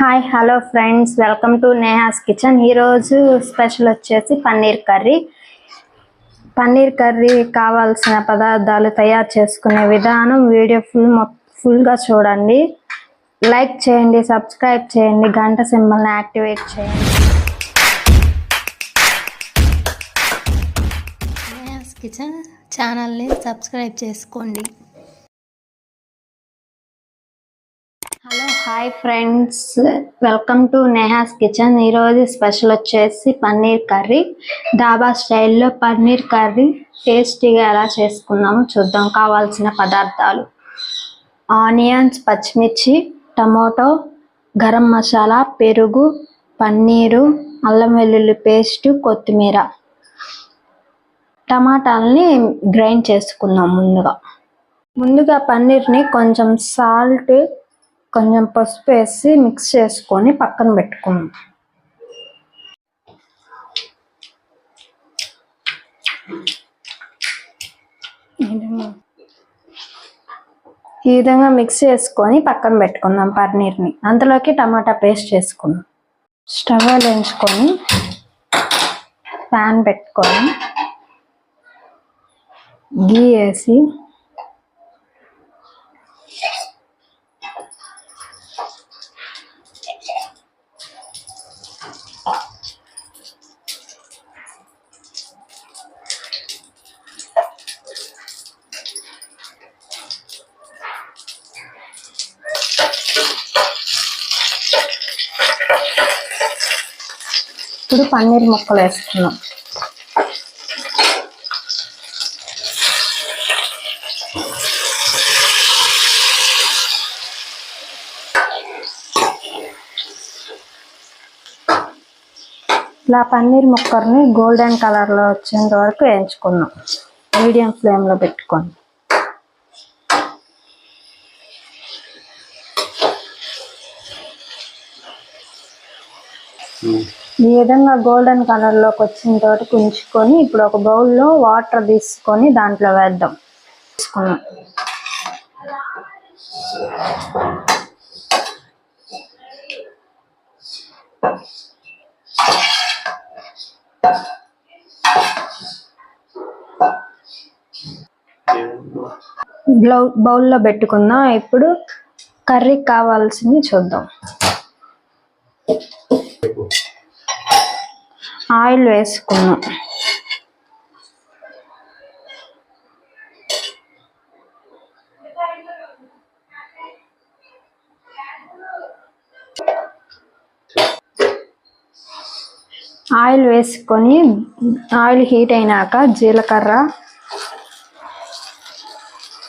Hi hello friends welcome to Neha's kitchen ఈరోజు special వచ్చేసి paneer curry. Paneer curry కావాల్సిన పదార్థాలు తయారు చేసుకునే విధానం వీడియో ఫుల్ ఫుల్గా చూడండి. లైక్ చేయండి సబ్స్క్రైబ్ చేయండి గంట సింబల్ని యాక్టివేట్ చేయండి. నేహాస్ కిచెన్ ఛానల్ని సబ్స్క్రైబ్ చేసుకోండి. Hello hi friends welcome to Neha's kitchen ఈరోజు స్పెషల్ వచ్చేసి పన్నీర్ కర్రీ. డాబా స్టైల్లో పన్నీర్ కర్రీ. టేస్టీగా ఎలా చేసుకుందామో చూద్దాం. కావాల్సిన పదార్థాలు. ఆనియన్స్ పచ్చిమిర్చి టమోటో గరం మసాలా పెరుగు పన్నీరు అల్లం వెల్లుల్లి పేస్ట్ కొత్తిమీర. టమాటాలని గ్రైండ్ చేసుకుందాం ముందుగా. ముందుగా పన్నీర్ని కొంచెం సాల్ట్ కొంచెం పసుపు వేసి మిక్స్ చేసుకొని పక్కన పెట్టుకున్నాం ఈ విధంగా మిక్స్ చేసుకొని పక్కన పెట్టుకుందాం పన్నీర్ని. అందులోకి టమాటా పేస్ట్ చేసుకుందాం. స్టవ్ వేయించుకొని ప్యాన్ పెట్టుకొని గీ వేసి ఇప్పుడు పన్నీర్ ముక్కలు వేసుకున్నాం ఇలా పన్నీర్ ముక్కల్ని గోల్డెన్ కలర్లో వచ్చేంత వరకు వేయించుకున్నాం మీడియం ఫ్లేమ్లో పెట్టుకొని ఈ విధంగా గోల్డెన్ కలర్లోకి వచ్చేంత వరకు ఉంచుకొని ఇప్పుడు ఒక బౌల్లో వాటర్ తీసుకొని దాంట్లో వేద్దాం. తీసుకున్నాం. బ్లౌ బౌల్లో పెట్టుకుందాం. ఇప్పుడు కర్రీకి కావాల్సింది చూద్దాం. ఆయిల్ వేసుకున్నాం. ఆయిల్ వేసుకొని ఆయిల్ హీట్ అయినాక జీలకర్ర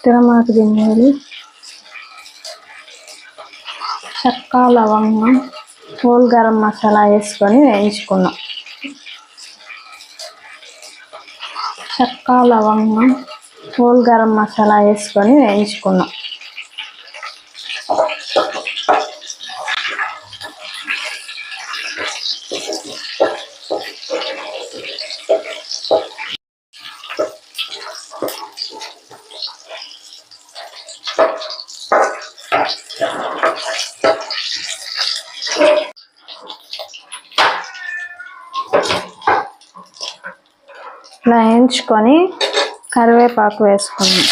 తిరమాకు గింజలు చెక్క లవంగం హోల్ గరం మసాలా వేసుకొని వేయించుకున్నాం. చెక్క లవంగం హోల్ గరం మసాలా వేసుకొని వేయించుకున్నాం. ఇట్లా వేయించుకొని కరివేపాకు వేసుకున్నాం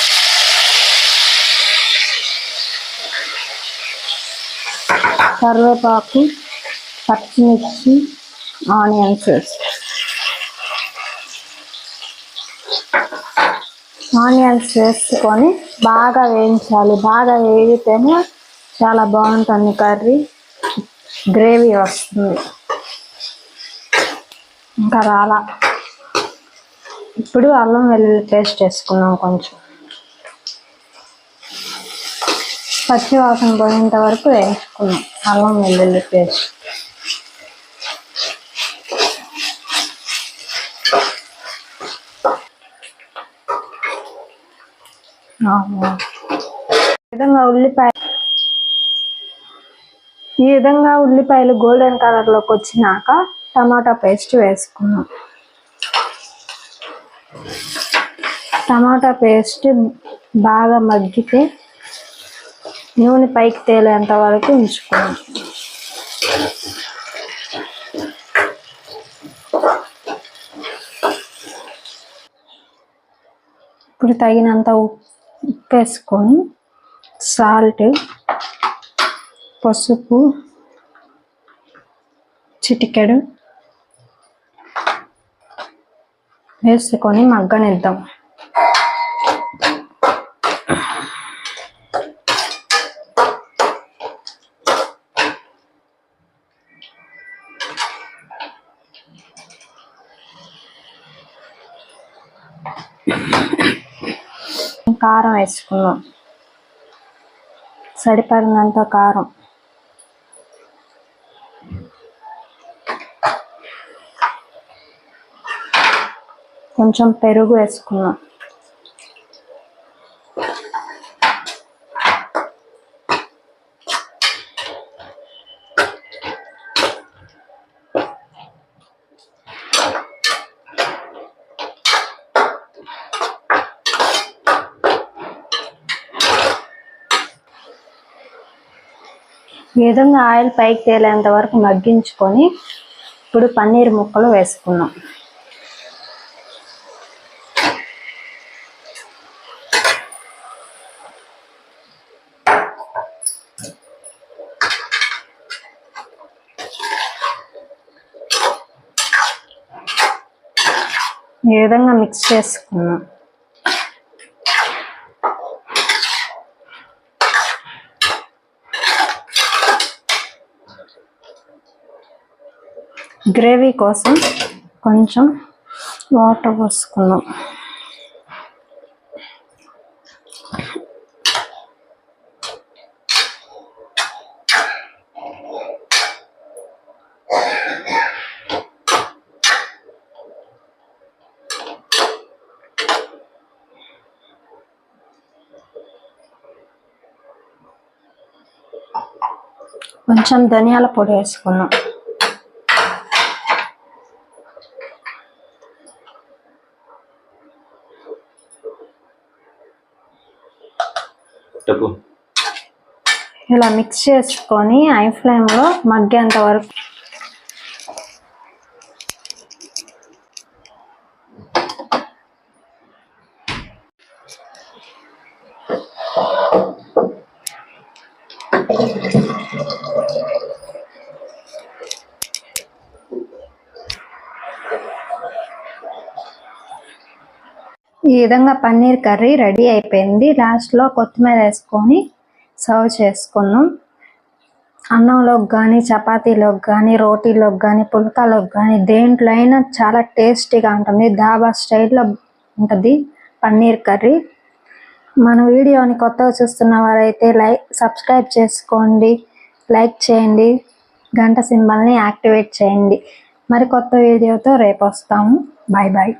కరివేపాకు పచ్చిమిర్చి ఆనియన్స్ ఆనియన్స్ వేసుకొని బాగా వేయించాలి. బాగా వేగితేనే చాలా బాగుంటుంది కర్రీ. గ్రేవీ వస్తుంది. ఇంకా రాలా. ఇప్పుడు అల్లం వెల్లుల్లి పేస్ట్ వేసుకున్నాం కొంచెం. పచ్చి వాసన పోయేంత వరకు వేయించుకున్నాం అల్లం వెల్లుల్లి పేస్ట్. ఈ విధంగా ఉల్లిపాయ ఈ విధంగా ఉల్లిపాయలు గోల్డెన్ కలర్లోకి వచ్చినాక టమాటా పేస్ట్ వేసుకున్నాం. టమాటా పేస్ట్ బాగా మగ్గితే నూనె పైకి తేలేంత వరకు ఉంచుకోండి ఇప్పుడు తగినంత ఉప్పు ఉప్పు వేసుకొని సాల్ట్ పసుపు చిటికెడు వేసుకొని మగ్గనిద్దాం. కారం వేసుకున్నాం సరిపడినంత కారం. కొంచెం పెరుగు వేసుకున్నాం. ఈ విధంగా ఆయిల్ పైకి తేలేంత వరకు మగ్గించుకొని ఇప్పుడు పన్నీర్ ముక్కలు వేసుకున్నాం. ఈ విధంగా మిక్స్ చేసుకున్నాం. గ్రేవీ కోసం కొంచెం వాటర్ పోసుకున్నాం. కొంచెం ధనియాల పొడి వేసుకున్నాం. ఇలా మిక్స్ చేసుకొని ఐ ఫ్లేమ్లో మగ్గేంత వరకు ఈ విధంగా పన్నీర్ కర్రీ రెడీ అయిపోయింది. లాస్ట్లో కొత్తిమీర వేసుకొని సర్వ్ చేసుకున్నాం. అన్నంలోకి కానీ చపాతీలోకి కానీ రోటీలోకి కానీ పుల్కాలోకి కానీ దేంట్లో అయినా చాలా టేస్టీగా ఉంటుంది. ధాబా స్టైల్లో ఉంటుంది పన్నీర్ కర్రీ. మన వీడియోని కొత్తగా చూస్తున్న వారైతే లైక్ సబ్స్క్రైబ్ చేసుకోండి లైక్ చేయండి గంట సింబల్ని యాక్టివేట్ చేయండి. మరి కొత్త వీడియోతో రేపు వస్తాము. Bye bye